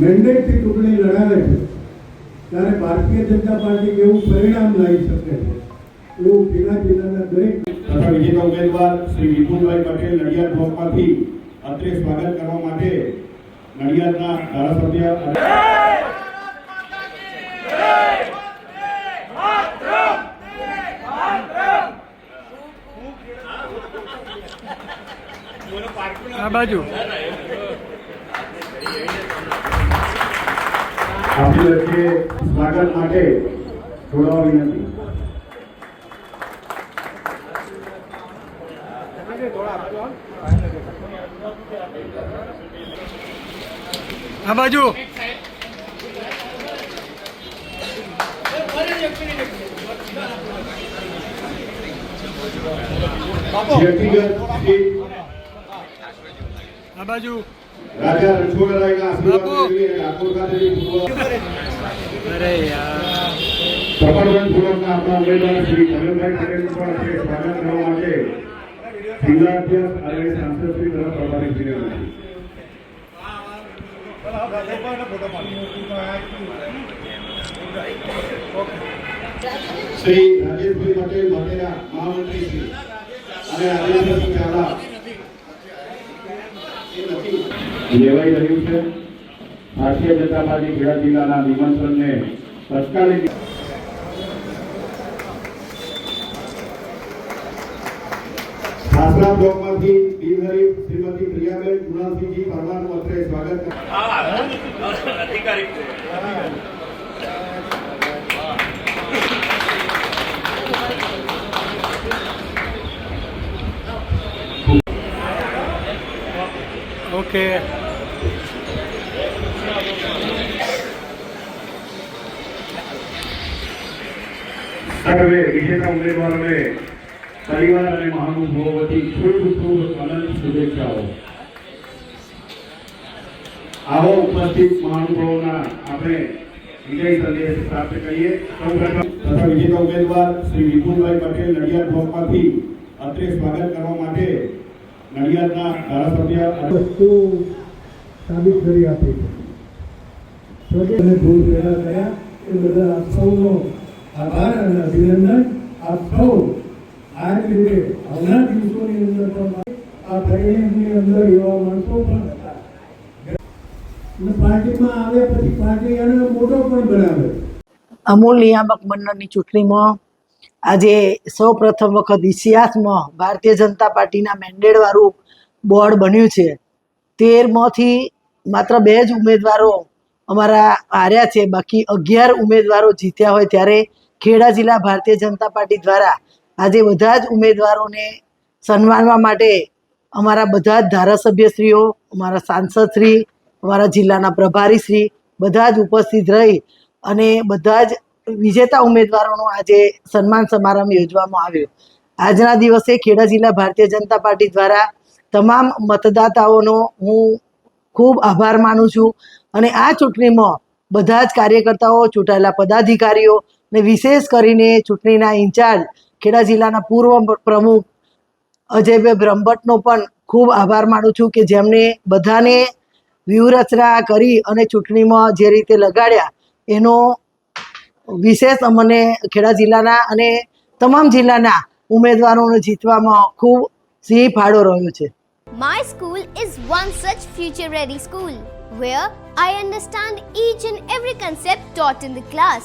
મેન્ડેટથી ચૂંટણી લડાવે છે. ત્યારે ભારતીય જનતા પાર્ટી કેવું પરિણામ લાવી શકે છે. એવું ખેડા જિલ્લાના દરેક તથા વિજેતા ઉમેદવાર શ્રી વિપુલભાઈ પટેલ નડિયાદ બ્લોકમાંથી અત્રે સ્વાગત કરવા માટે નડિયાદના ધારાસભ્ય આ બાજુ. આપણી વચ્ચે સ્વાગત માટે જોડાવા વિનંતી આ બાજુ. આ શ્રી આ બાજુ રાજા રણછોડરાયના આશીર્વાદ બાપુ. મેળવી ડાકોર ખાતેની પૂર્વ અરે યાર પ્રબંધન પૂર્વકના આપણા ઉમેદવાર શ્રી ધનંભાઈ પટેલનું પણ અત્રે સ્વાગત કરવા માટે જિલ્લા અધ્યક્ષ અને સાંસદ શ્રી તરફ પ્રભારી શ્રી વિનંતી શ્રી રાજેશભાઈ પટેલ મોટેરા મહામંત્રી શ્રી અને રાજેન્દ્રસિંહ ચાવડા લેવાઈ રહ્યું છે ભારતીય જનતા પાર્ટી ખેડા જિલ્લાના નિમંત્રણને તત્કાલીન શાસના બ્લોકમાંથી બિનહરી શ્રીમતી પ્રિયાબેન કુણાલસિંહજી પરમારનું અત્રે સ્વાગત કરે ઓકે સર્વે વિજેતા ઉમેદવારોને પરિવાર અને મહાનુભાવો વતી ખૂબ ખૂબ અનંત શુભેચ્છાઓ આવો ઉપસ્થિત મહાનુભાવોના આપણે વિજય સંદેશ પ્રાપ્ત કરીએ સૌપ્રથમ તથા વિજેતા ઉમેદવાર શ્રી વિપુલભાઈ પટેલ નડિયાદ બ્લોકમાંથી અત્રે સ્વાગત કરવા માટે નડિયાદના ધારાસભ્ય અને વસ્તુ સાબિત કરી આપી છે સ્વદેશ અને ભૂલ પેદા કર્યા એ બધા આપ સૌનો આભાર અને અભિનંદન. આપ સૌ રીતે આવનાર દિવસોની અંદર પણ આ ટ્રેનિંગની અંદર એવા માણસો પણ હતા. અને પાર્ટીમાં આવ્યા પછી પાર્ટી એને મોટો પણ બનાવે અમૂલ નિયામક મંડળની ચૂંટણીમાં આજે સૌ પ્રથમ વખત ઇતિહાસમાં ભારતીય જનતા પાર્ટીના મેન્ડેટવાળું બોર્ડ બન્યું છે. તેરમાંથી માત્ર બે જ ઉમેદવારો અમારા હાર્યા છે. બાકી અગિયાર ઉમેદવારો જીત્યા હોય ત્યારે ખેડા જિલ્લા ભારતીય જનતા પાર્ટી દ્વારા આજે બધા જ ઉમેદવારોને સન્માનવા માટે અમારા બધા જ ધારાસભ્યશ્રીઓ, અમારા સાંસદશ્રી, અમારા જિલ્લાના પ્રભારીશ્રી બધા જ ઉપસ્થિત રહી અને બધા જ વિજેતા ઉમેદવારોનો આજે સન્માન સમારંભ યોજવામાં આવ્યો. આજના દિવસે ખેડા જિલ્લા ભારતીય જનતા પાર્ટી દ્વારા તમામ મતદાતાઓનો હું ખૂબ આભાર માનું છું અને આ ચૂંટણીમાં બધા જ કાર્યકર્તાઓ, ચૂંટાયેલા પદાધિકારીઓ ને વિશેષ કરીને ચૂંટણીના ઇન્ચાર્જ ખેડા જિલ્લાના પૂર્વ પ્રમુખ અજયભાઈ બ્રહ્મભટ્ટનો પણ ખૂબ આભાર માનું છું કે જેમણે બધાને વ્યૂહરચના કરી અને ચૂંટણીમાં જે રીતે લગાડ્યા, એનો વિશેષ અમને ખેડા જિલ્લાના અને તમામ જિલ્લાના ઉમેદવારોને જીતવામાં ખૂબ સિંહ ફાળો રહ્યો છે. My school is one such future ready school, where I understand each and every concept taught in the class.